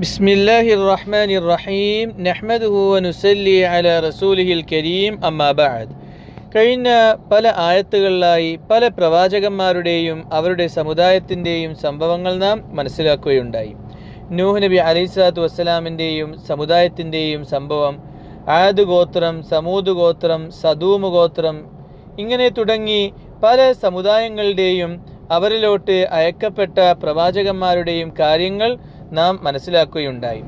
بسم الله الرحمن الرحيم نحمده ونسلي على رسوله الكريم أما بعد കഴിഞ്ഞ പല ആയത്തുകളിലായി പല പ്രവാചകന്മാരുടെയും അവരുടെ സമുദായത്തിൻ്റെയും സംഭവങ്ങൾ നാം മനസ്സിലാക്കുകയുണ്ടായി നൂഹ് നബി അലൈഹിസ്ലാത്തു വസ്സലാമിൻ്റെയും സമുദായത്തിൻ്റെയും സംഭവം ആദ് ഗോത്രം സമൂദ് ഗോത്രം സദൂമ് ഗോത്രം ഇങ്ങനെ തുടങ്ങി പല സമുദായങ്ങളുടെയും അവരിലോട്ട് അയക്കപ്പെട്ട പ്രവാചകന്മാരുടെയും കാര്യങ്ങൾ നാം മനസ്സിലാക്കുകയുണ്ടായി.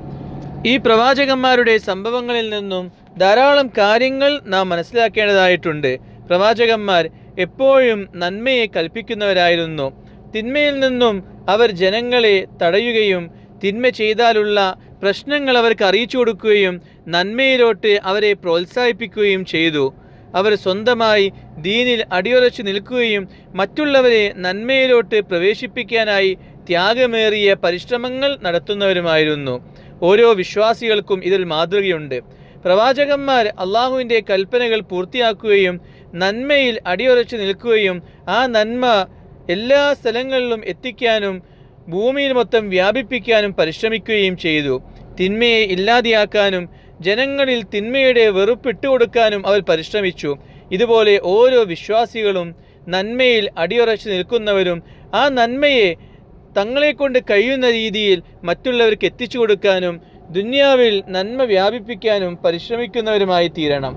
ഈ പ്രവാചകന്മാരുടെ സംഭവങ്ങളിൽ നിന്നും ധാരാളം കാര്യങ്ങൾ നാം മനസ്സിലാക്കേണ്ടതായിട്ടുണ്ട്. പ്രവാചകന്മാർ എപ്പോഴും നന്മയെ കൽപ്പിക്കുന്നവരായിരുന്നു. തിന്മയിൽ നിന്നും അവർ ജനങ്ങളെ തടയുകയും തിന്മ ചെയ്താലുള്ള പ്രശ്നങ്ങൾ അവർക്ക് അറിയിച്ചു കൊടുക്കുകയും നന്മയിലോട്ട് അവരെ പ്രോത്സാഹിപ്പിക്കുകയും ചെയ്തു. അവർ സ്വന്തമായി ദീനിൽ അടിയുറച്ചു നിൽക്കുകയും മറ്റുള്ളവരെ നന്മയിലോട്ട് പ്രവേശിപ്പിക്കാനായി ത്യാഗമേറിയ പരിശ്രമങ്ങൾ നടത്തുന്നവരുമായിരുന്നു. ഓരോ വിശ്വാസികൾക്കും ഇതിൽ മാതൃകയുണ്ട്. പ്രവാചകന്മാർ അള്ളാഹുവിന്റെ കൽപ്പനകൾ പൂർത്തിയാക്കുകയും നന്മയിൽ അടിയുറച്ചു നിൽക്കുകയും ആ നന്മ എല്ലാ സ്ഥലങ്ങളിലും എത്തിക്കാനും ഭൂമിയിൽ മൊത്തം വ്യാപിപ്പിക്കാനും പരിശ്രമിക്കുകയും ചെയ്തു. തിന്മയെ ഇല്ലാതെയാക്കാനും ജനങ്ങളിൽ തിന്മയുടെ വെറുപ്പിട്ട് കൊടുക്കാനും അവർ പരിശ്രമിച്ചു. ഇതുപോലെ ഓരോ വിശ്വാസികളും നന്മയിൽ അടിയുറച്ചു നിൽക്കുന്നവരും ആ നന്മയെ തങ്ങളെക്കൊണ്ട് കഴിയുന്ന രീതിയിൽ മറ്റുള്ളവർക്ക് എത്തിച്ചു കൊടുക്കാനും ദുന്യാവിൽ നന്മ വ്യാപിപ്പിക്കാനും പരിശ്രമിക്കുന്നവരുമായി തീരണം.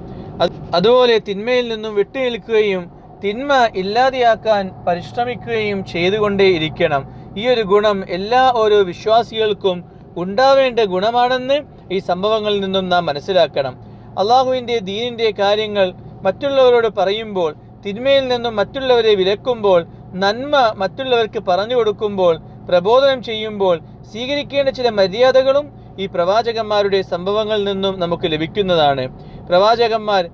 അതുപോലെ തിന്മയിൽ നിന്നും വിട്ടുനിൽക്കുകയും തിന്മ ഇല്ലാതെയാക്കാൻ പരിശ്രമിക്കുകയും ചെയ്തുകൊണ്ടേ ഇരിക്കണം. ഈ ഒരു ഗുണം എല്ലാ ഓരോ വിശ്വാസികൾക്കും ഉണ്ടാവേണ്ട ഗുണമാണെന്ന് ഈ സംഭവങ്ങളിൽ നിന്നും നാം മനസ്സിലാക്കണം. അള്ളാഹുവിന്റെ ദീനിന്റെ കാര്യങ്ങൾ മറ്റുള്ളവരോട് പറയുമ്പോൾ തിന്മയിൽ നിന്നും മറ്റുള്ളവരെ വിലക്കുമ്പോൾ നന്മ മറ്റുള്ളവർക്ക് പറഞ്ഞു കൊടുക്കുമ്പോൾ പ്രബോധനം ചെയ്യുമ്പോൾ സ്വീകരിക്കേണ്ട ചില മര്യാദകളും ഈ പ്രവാചകന്മാരുടെ സംഭവങ്ങളിൽ നിന്നും നമുക്ക് ലഭിക്കുന്നതാണ്. പ്രവാചകന്മാർ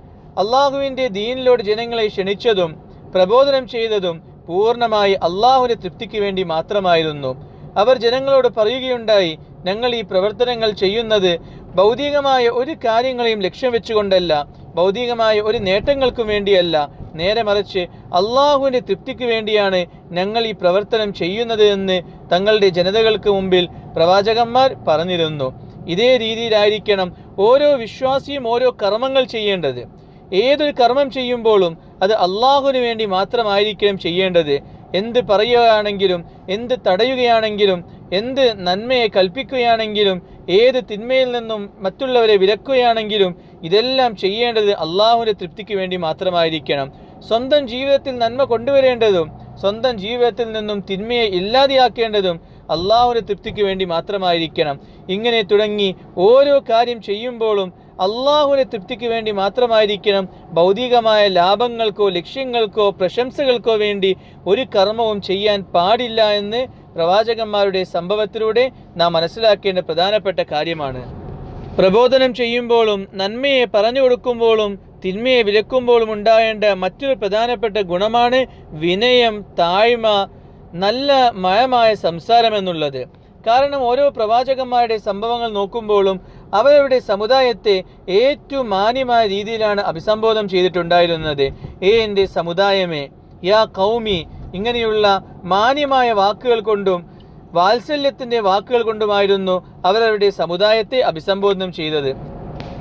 അള്ളാഹുവിന്റെ ദീനിലോട് ജനങ്ങളെ ക്ഷണിച്ചതും പ്രബോധനം ചെയ്തതും പൂർണമായി അള്ളാഹുവിന്റെ തൃപ്തിക്ക് വേണ്ടി മാത്രമായിരുന്നു. അവർ ജനങ്ങളോട് പറയുകയുണ്ടായി ഞങ്ങൾ ഈ പ്രവർത്തനങ്ങൾ ചെയ്യുന്നത് ഭൗതികമായ ഒരു കാര്യങ്ങളെയും ലക്ഷ്യം വെച്ചുകൊണ്ടല്ല. ഭൗതികമായ ഒരു നേട്ടങ്ങൾക്കും വേണ്ടിയല്ല. നേരെ മറിച്ച് അള്ളാഹുവിന്റെ തൃപ്തിക്ക് വേണ്ടിയാണ് ഞങ്ങൾ ഈ പ്രവർത്തനം ചെയ്യുന്നത് എന്ന് തങ്ങളുടെ ജനതകൾക്ക് മുമ്പിൽ പ്രവാചകന്മാർ പറഞ്ഞിരുന്നു. ഇതേ രീതിയിലായിരിക്കണം ഓരോ വിശ്വാസിയും ഓരോ കർമ്മങ്ങൾ ചെയ്യേണ്ടത്. ഏതൊരു കർമ്മം ചെയ്യുമ്പോഴും അത് അള്ളാഹുവിന് വേണ്ടി മാത്രമായിരിക്കണം ചെയ്യേണ്ടത്. എന്ത് പറയുകയാണെങ്കിലും എന്ത് തടയുകയാണെങ്കിലും എന്ത് നന്മയെ കൽപ്പിക്കുകയാണെങ്കിലും ഏത് തിന്മയിൽ നിന്നും മറ്റുള്ളവരെ വിലക്കുകയാണെങ്കിലും ഇതെല്ലാം ചെയ്യേണ്ടത് അള്ളാഹുവിന്റെ തൃപ്തിക്ക് വേണ്ടി മാത്രമായിരിക്കണം. സ്വന്തം ജീവിതത്തിൽ നന്മ കൊണ്ടുവരേണ്ടതും സ്വന്തം ജീവിതത്തിൽ നിന്നും തിന്മയെ ഇല്ലാതെയാക്കേണ്ടതും അള്ളാഹുവിന്റെ തൃപ്തിക്ക് വേണ്ടി മാത്രമായിരിക്കണം. ഇങ്ങനെ തുടങ്ങി ഓരോ കാര്യം ചെയ്യുമ്പോഴും അള്ളാഹുവിന്റെ തൃപ്തിക്ക് വേണ്ടി മാത്രമായിരിക്കണം. ഭൗതികമായ ലാഭങ്ങൾക്കോ ലക്ഷ്യങ്ങൾക്കോ പ്രശംസകൾക്കോ വേണ്ടി ഒരു കർമ്മവും ചെയ്യാൻ പാടില്ല എന്ന് പ്രവാചകന്മാരുടെ സംഭവത്തിലൂടെ നാം മനസ്സിലാക്കേണ്ട പ്രധാനപ്പെട്ട കാര്യമാണ്. പ്രബോധനം ചെയ്യുമ്പോഴും നന്മയെ പറഞ്ഞു കൊടുക്കുമ്പോഴും തിന്മയെ വിലക്കുമ്പോഴും ഉണ്ടാകേണ്ട മറ്റൊരു പ്രധാനപ്പെട്ട ഗുണമാണ് വിനയം താഴ്മ നല്ല മയമായ സംസാരം എന്നുള്ളത്. കാരണം ഓരോ പ്രവാചകന്മാരുടെ സംഭവങ്ങൾ നോക്കുമ്പോഴും അവരവരുടെ സമുദായത്തെ ഏറ്റവും മാന്യമായ രീതിയിലാണ് അഭിസംബോധനം ചെയ്തിട്ടുണ്ടായിരുന്നത്. ഏ എന്റെ സമുദായമേ യാ കൗമി ഇങ്ങനെയുള്ള മാന്യമായ വാക്കുകൾ കൊണ്ടും വാത്സല്യത്തിന്റെ വാക്കുകൾ കൊണ്ടുമായിരുന്നു അവരവരുടെ സമുദായത്തെ അഭിസംബോധനം ചെയ്തത്.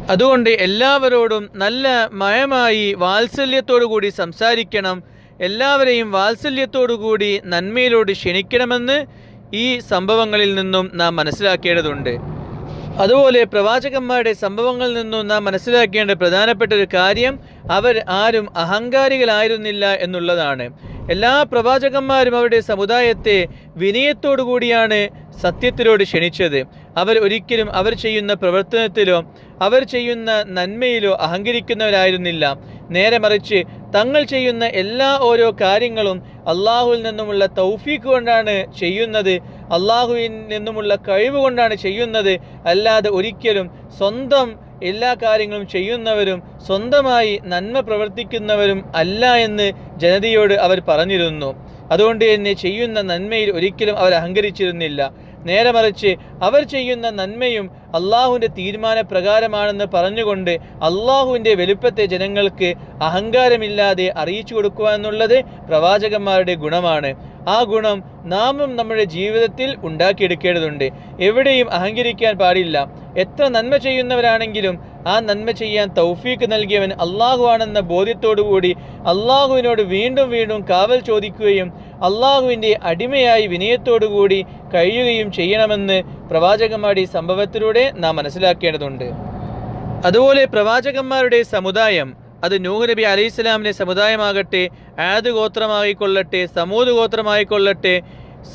അതുകൊണ്ട് എല്ലാവരോടും നല്ല മയമായി വാത്സല്യത്തോടു കൂടി സംസാരിക്കണം. എല്ലാവരെയും വാത്സല്യത്തോടു കൂടി നന്മയിലോട് ക്ഷണിക്കണമെന്ന് ഈ സംഭവങ്ങളിൽ നിന്നും നാം മനസ്സിലാക്കേണ്ടതുണ്ട്. അതുപോലെ പ്രവാചകന്മാരുടെ സംഭവങ്ങളിൽ നിന്നും നാം മനസ്സിലാക്കേണ്ട പ്രധാനപ്പെട്ട ഒരു കാര്യം അവർ ആരും അഹങ്കാരികളായിരുന്നില്ല എന്നുള്ളതാണ്. എല്ലാ പ്രവാചകന്മാരും അവരുടെ സമുദായത്തെ വിനയത്തോടു കൂടിയാണ് സത്യത്തിലോട് ക്ഷണിച്ചത്. അവർ ഒരിക്കലും അവർ ചെയ്യുന്ന പ്രവർത്തനത്തിലോ അവർ ചെയ്യുന്ന നന്മയിലോ അഹങ്കരിക്കുന്നവരായിരുന്നില്ല. നേരെ മറിച്ച് തങ്ങൾ ചെയ്യുന്ന എല്ലാ ഓരോ കാര്യങ്ങളും അള്ളാഹുവിൽ നിന്നുമുള്ള തൗഫീഖ് കൊണ്ടാണ് ചെയ്യുന്നത്. അള്ളാഹുവിൽ നിന്നുമുള്ള കഴിവ് കൊണ്ടാണ് ചെയ്യുന്നത്. അല്ലാതെ ഒരിക്കലും സ്വന്തം എല്ലാ കാര്യങ്ങളും ചെയ്യുന്നവരും സ്വന്തമായി നന്മ പ്രവർത്തിക്കുന്നവരും അല്ല എന്ന് ജനതയോട് അവർ പറഞ്ഞിരുന്നു. അതുകൊണ്ട് തന്നെ ചെയ്യുന്ന നന്മയിൽ ഒരിക്കലും അവർ അഹങ്കരിച്ചിരുന്നില്ല. നേരെ മറിച്ച് അവർ ചെയ്യുന്ന നന്മയും അള്ളാഹുവിന്റെ തീരുമാനപ്രകാരമാണെന്ന് പറഞ്ഞുകൊണ്ട് അള്ളാഹുവിന്റെ വലുപ്പത്തെ ജനങ്ങൾക്ക് അഹങ്കാരമില്ലാതെ അറിയിച്ചു കൊടുക്കുക എന്നുള്ളത് പ്രവാചകന്മാരുടെ ഗുണമാണ്. ആ ഗുണം നാമും നമ്മുടെ ജീവിതത്തിൽ ഉണ്ടാക്കിയെടുക്കേണ്ടതുണ്ട്. എവിടെയും അഹങ്കരിക്കാൻ പാടില്ല. എത്ര നന്മ ചെയ്യുന്നവരാണെങ്കിലും ആ നന്മ ചെയ്യാൻ തൗഫീക്ക് നൽകിയവൻ അള്ളാഹു ആണെന്ന ബോധ്യത്തോടുകൂടി അള്ളാഹുവിനോട് വീണ്ടും വീണ്ടും കാവൽ ചോദിക്കുകയും അള്ളാഹുവിന്റെ അടിമയായി വിനയത്തോടുകൂടി കഴിയുകയും ചെയ്യണമെന്ന് പ്രവാചകന്മാരുടെ സംഭവത്തിലൂടെ നാം മനസ്സിലാക്കേണ്ടതുണ്ട്. അതുപോലെ പ്രവാചകന്മാരുടെ സമുദായം അത് നൂഹ് നബി അലൈഹി സമുദായമാകട്ടെ ആദ് ഗോത്രമായിക്കൊള്ളട്ടെ സമൂത് ഗോത്രമായിക്കൊള്ളട്ടെ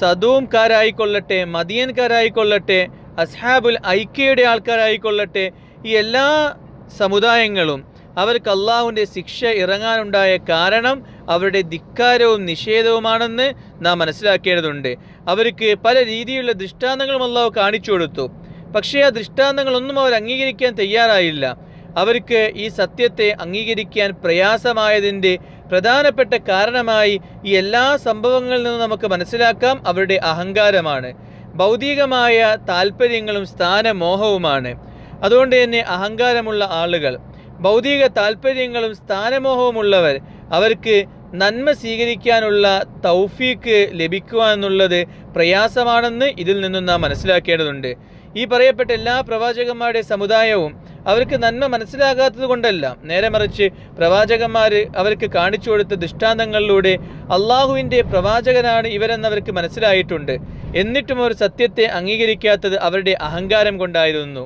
സദൂംകാരായിക്കൊള്ളട്ടെ മദിയൻകാരായിക്കൊള്ളട്ടെ അസ്ഹാബുൽ ഐക്യയുടെ ആൾക്കാരായിക്കൊള്ളട്ടെ ഈ എല്ലാ സമുദായങ്ങളും അവർക്ക് അള്ളാഹുവിന്റെ ശിക്ഷ ഇറങ്ങാനുണ്ടായ കാരണം അവരുടെ ധിക്കാരവും നിഷേധവുമാണെന്ന് നാം മനസ്സിലാക്കേണ്ടതുണ്ട്. അവർക്ക് പല രീതിയിലുള്ള ദൃഷ്ടാന്തങ്ങളും അള്ളാഹു കാണിച്ചു കൊടുത്തു. പക്ഷേ ആ ദൃഷ്ടാന്തങ്ങളൊന്നും അവർ അംഗീകരിക്കാൻ തയ്യാറായില്ല. അവർക്ക് ഈ സത്യത്തെ അംഗീകരിക്കാൻ പ്രയാസമായതിന്റെ പ്രധാനപ്പെട്ട കാരണമായി ഈ എല്ലാ സംഭവങ്ങളിൽ നിന്നും നമുക്ക് മനസ്സിലാക്കാം. അവരുടെ അഹങ്കാരമാണ്. ഭൗതികമായ താല്പര്യങ്ങളും സ്ഥാനമോഹവുമാണ്. അതുകൊണ്ട് തന്നെ അഹങ്കാരമുള്ള ആളുകൾ ഭൗതിക താല്പര്യങ്ങളും സ്ഥാനമോഹവുമുള്ളവർ അവർക്ക് നന്മ സ്വീകരിക്കാനുള്ള തൗഫീക്ക് ലഭിക്കുക എന്നുള്ളത് പ്രയാസമാണെന്ന് ഇതിൽ നിന്നും നാം മനസ്സിലാക്കേണ്ടതുണ്ട്. ഈ പറയപ്പെട്ട എല്ലാ പ്രവാചകന്മാരുടെ സമുദായവും അവർക്ക് നന്മ മനസ്സിലാകാത്തത് കൊണ്ടല്ല. നേരെ മറിച്ച് പ്രവാചകന്മാർ അവർക്ക് കാണിച്ചു കൊടുത്ത ദൃഷ്ടാന്തങ്ങളിലൂടെ അള്ളാഹുവിന്റെ പ്രവാചകനാണ് ഇവരെന്നവർക്ക് മനസ്സിലായിട്ടുണ്ട്. എന്നിട്ടും അവർ സത്യത്തെ അംഗീകരിക്കാത്തത് അവരുടെ അഹങ്കാരം കൊണ്ടായിരുന്നു.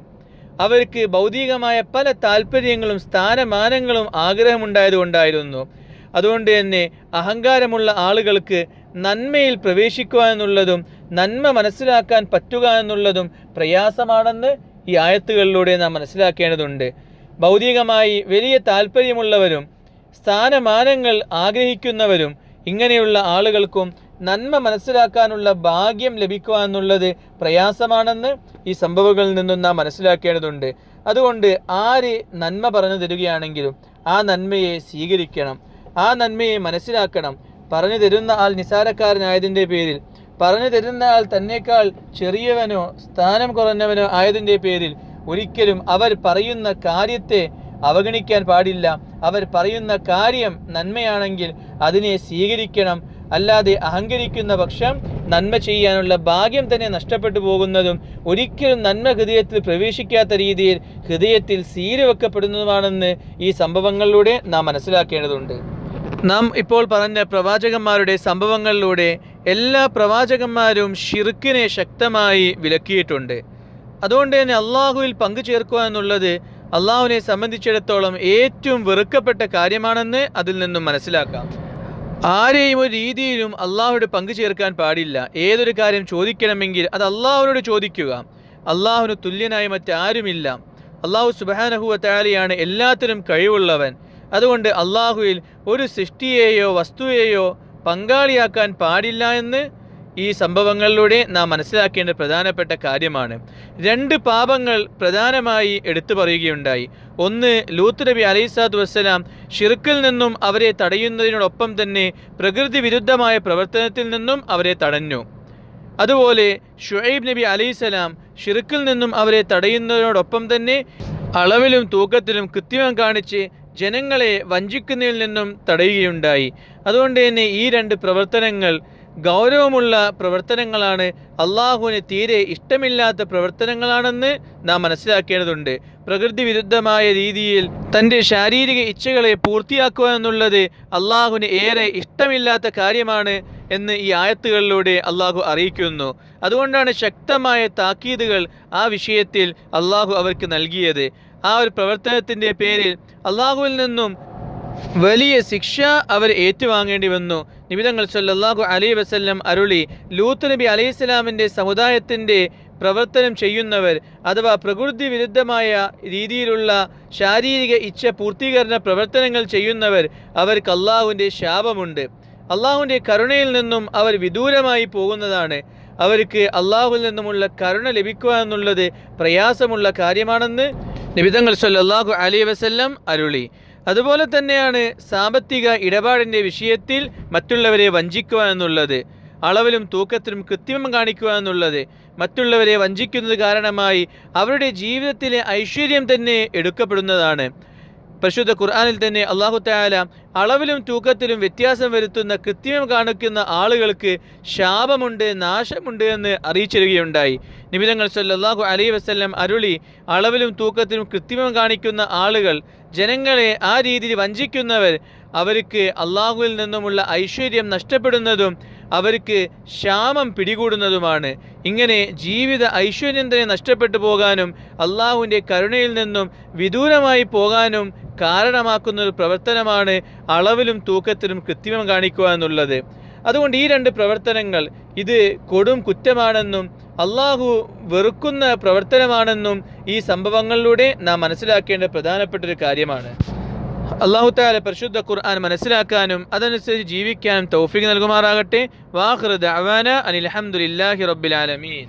അവർക്ക് ഭൗതികമായ പല താല്പര്യങ്ങളും സ്ഥാനമാനങ്ങളും ആഗ്രഹമുണ്ടായതുകൊണ്ടായിരുന്നു. അതുകൊണ്ട് തന്നെ അഹങ്കാരമുള്ള ആളുകൾക്ക് നന്മയിൽ പ്രവേശിക്കുക എന്നുള്ളതും നന്മ മനസ്സിലാക്കാൻ പറ്റുക എന്നുള്ളതും പ്രയാസമാണെന്ന് ഈ ആയത്തുകളിലൂടെ നാം മനസ്സിലാക്കേണ്ടതുണ്ട്. ഭൗതികമായി വലിയ താല്പര്യമുള്ളവരും സ്ഥാനമാനങ്ങൾ ആഗ്രഹിക്കുന്നവരും ഇങ്ങനെയുള്ള ആളുകൾക്കും നന്മ മനസ്സിലാക്കാനുള്ള ഭാഗ്യം ലഭിക്കുക എന്നുള്ളത് പ്രയാസമാണെന്ന് ഈ സംഭവങ്ങളിൽ നിന്നും നാം മനസ്സിലാക്കേണ്ടതുണ്ട്. അതുകൊണ്ട് ആര് നന്മ പറഞ്ഞു തരികയാണെങ്കിലും ആ നന്മയെ സ്വീകരിക്കണം. ആ നന്മയെ മനസ്സിലാക്കണം. പറഞ്ഞു തരുന്ന ആൾ നിസാരക്കാരനായതിന്റെ പേരിൽ പറഞ്ഞു തരുന്ന ആൾ തന്നെക്കാൾ ചെറിയവനോ സ്ഥാനം കുറഞ്ഞവനോ ആയതിന്റെ പേരിൽ ഒരിക്കലും അവർ പറയുന്ന കാര്യത്തെ അവഗണിക്കാൻ പാടില്ല. അവർ പറയുന്ന കാര്യം നന്മയാണെങ്കിൽ അതിനെ സ്വീകരിക്കണം. അല്ലാതെ അഹങ്കരിക്കുന്ന പക്ഷം നന്മ ചെയ്യാനുള്ള ഭാഗ്യം തന്നെ നഷ്ടപ്പെട്ടു പോകുന്നതും ഒരിക്കലും നന്മ ഹൃദയത്തിൽ പ്രവേശിക്കാത്ത രീതിയിൽ ഹൃദയത്തിൽ സീരവെക്കപ്പെടുന്നതുമാണെന്ന് ഈ സംഭവങ്ങളിലൂടെ നാം മനസ്സിലാക്കേണ്ടതുണ്ട്. നാം ഇപ്പോൾ പറഞ്ഞ പ്രവാചകന്മാരുടെ സംഭവങ്ങളിലൂടെ എല്ലാ പ്രവാചകന്മാരും ഷിർക്കിനെ ശക്തമായി വിലക്കിയിട്ടുണ്ട്. അതുകൊണ്ട് തന്നെ അള്ളാഹുവിൽ പങ്കു ചേർക്കുക എന്നുള്ളത് അള്ളാഹുവിനെ സംബന്ധിച്ചിടത്തോളം ഏറ്റവും വെറുക്കപ്പെട്ട കാര്യമാണെന്ന് അതിൽ നിന്നും മനസ്സിലാക്കാം. ആരെയും ഒരു രീതിയിലും അള്ളാഹുവിടെ പങ്കു ചേർക്കാൻ പാടില്ല. ഏതൊരു കാര്യം ചോദിക്കണമെങ്കിൽ അത് അള്ളാഹുവിനോട് ചോദിക്കുക. അള്ളാഹുവിന് തുല്യനായി മറ്റാരുമില്ല. അള്ളാഹു സുബാനഹുവ താലിയാണ് എല്ലാത്തിനും കഴിവുള്ളവൻ. അതുകൊണ്ട് അള്ളാഹുവിൽ ഒരു സൃഷ്ടിയെയോ വസ്തുവെയോ പങ്കാളിയാക്കാൻ പാടില്ല എന്ന് ഈ സംഭവങ്ങളിലൂടെ നാം മനസ്സിലാക്കേണ്ട പ്രധാനപ്പെട്ട കാര്യമാണ്. രണ്ട് പാപങ്ങൾ പ്രധാനമായി എടുത്തു പറയുകയുണ്ടായി. ഒന്ന് ലൂത്ത് നബി അലൈസാദ് വസ്സലാം ഷിർക്കിൽ നിന്നും അവരെ തടയുന്നതിനോടൊപ്പം തന്നെ പ്രകൃതി വിരുദ്ധമായ പ്രവർത്തനത്തിൽ നിന്നും അവരെ തടഞ്ഞു. അതുപോലെ ഷുഹൈബ് നബി അലൈസലാം ഷിർക്കിൽ നിന്നും അവരെ തടയുന്നതിനോടൊപ്പം തന്നെ അളവിലും തൂക്കത്തിലും കൃത്രിമം കാണിച്ച് ജനങ്ങളെ വഞ്ചിക്കുന്നതിൽ നിന്നും തടയുകയുണ്ടായി. അതുകൊണ്ട് തന്നെ ഈ രണ്ട് പ്രവർത്തനങ്ങൾ ഗൗരവമുള്ള പ്രവർത്തനങ്ങളാണ്. അള്ളാഹുവിന് തീരെ ഇഷ്ടമില്ലാത്ത പ്രവർത്തനങ്ങളാണെന്ന് നാം മനസ്സിലാക്കേണ്ടതുണ്ട്. പ്രകൃതി വിരുദ്ധമായ രീതിയിൽ തന്റെ ശാരീരിക ഇച്ഛകളെ പൂർത്തിയാക്കുക എന്നുള്ളത് അള്ളാഹുവിന് ഏറെ ഇഷ്ടമില്ലാത്ത കാര്യമാണ് എന്ന് ഈ ആയത്തുകളിലൂടെ അള്ളാഹു അറിയിക്കുന്നു. അതുകൊണ്ടാണ് ശക്തമായ താക്കീതുകൾ ആ വിഷയത്തിൽ അള്ളാഹു അവർക്ക് നൽകിയത്. ആ ഒരു പ്രവർത്തനത്തിന്റെ പേരിൽ അള്ളാഹുവിൽ നിന്നും വലിയ ശിക്ഷ അവർ ഏറ്റുവാങ്ങേണ്ടി വന്നു. നിമിതങ്ങൾ സല്ലാഹു അലൈഹി വസല്ലം അരുളി ലൂത്ത് നബി അലൈഹി സ്വലാമിന്റെ സമുദായത്തിന്റെ പ്രവർത്തനം ചെയ്യുന്നവർ അഥവാ പ്രകൃതി വിരുദ്ധമായ രീതിയിലുള്ള ശാരീരിക ഇച്ഛ പൂർത്തീകരണ പ്രവർത്തനങ്ങൾ ചെയ്യുന്നവർ അവർക്ക് അള്ളാഹുവിന്റെ ശാപമുണ്ട്. അള്ളാഹുവിന്റെ കരുണയിൽ നിന്നും അവർ വിദൂരമായി പോകുന്നതാണ്. അവർക്ക് അള്ളാഹുവിൽ നിന്നുമുള്ള കരുണ ലഭിക്കുക എന്നുള്ളത് പ്രയാസമുള്ള കാര്യമാണെന്ന് നിബിതങ്ങൾ സല്ലാഹു അലൈഹി വസല്ലം അരുളി. അതുപോലെ തന്നെയാണ് സാമ്പത്തിക ഇടപാടിന്റെ വിഷയത്തിൽ മറ്റുള്ളവരെ വഞ്ചിക്കുക എന്നുള്ളത് അളവിലും തൂക്കത്തിലും കൃത്രിമം കാണിക്കുക എന്നുള്ളത്. മറ്റുള്ളവരെ വഞ്ചിക്കുന്നത് കാരണമായി അവരുടെ ജീവിതത്തിലെ ഐശ്വര്യം തന്നെ എടുക്കപ്പെടുന്നതാണ്. പരിശുദ്ധ ഖുർആാനിൽ തന്നെ അള്ളാഹു താല അളവിലും തൂക്കത്തിലും വ്യത്യാസം വരുത്തുന്ന കൃത്യം കാണിക്കുന്ന ആളുകൾക്ക് ശാപമുണ്ട് നാശമുണ്ട് എന്ന് അറിയിച്ചിരുകയുണ്ടായി നിബിതങ്ങൾ സല്ലാഹു അലൈഹി വസല്ലം അരുളി അളവിലും തൂക്കത്തിലും കൃത്യം കാണിക്കുന്ന ആളുകൾ ജനങ്ങളെ ആ രീതിയിൽ വഞ്ചിക്കുന്നവർ അവർക്ക് അള്ളാഹുവിൽ നിന്നുമുള്ള ഐശ്വര്യം നഷ്ടപ്പെടുന്നതും അവർക്ക് ക്ഷാമം പിടികൂടുന്നതുമാണ്. ഇങ്ങനെ ജീവിത ഐശ്വര്യം തന്നെ നഷ്ടപ്പെട്ടു പോകാനും അള്ളാഹുവിന്റെ കരുണയിൽ നിന്നും വിദൂരമായി പോകാനും കാരണമാക്കുന്ന ഒരു പ്രവർത്തനമാണ് അളവിലും തൂക്കത്തിലും കൃത്രിമം കാണിക്കുക എന്നുള്ളത് അതുകൊണ്ട് ഈ രണ്ട് പ്രവർത്തനങ്ങൾ ഇത് കൊടും കുറ്റമാണെന്നും അള്ളാഹു വെറുക്കുന്ന പ്രവർത്തനമാണെന്നും ഈ സംഭവങ്ങളിലൂടെ നാം മനസ്സിലാക്കേണ്ട പ്രധാനപ്പെട്ട ഒരു കാര്യമാണ്. അള്ളാഹു താല പരിശുദ്ധ ഖുർആൻ മനസ്സിലാക്കാനും അതനുസരിച്ച് ജീവിക്കാനും തൗഫീഖ് നൽകുമാറാകട്ടെ. വാഹൃദ് അവാന അനിൽ അഹമ്മദില്ലാഹി റബ്ബിൽ ആലമീൻ.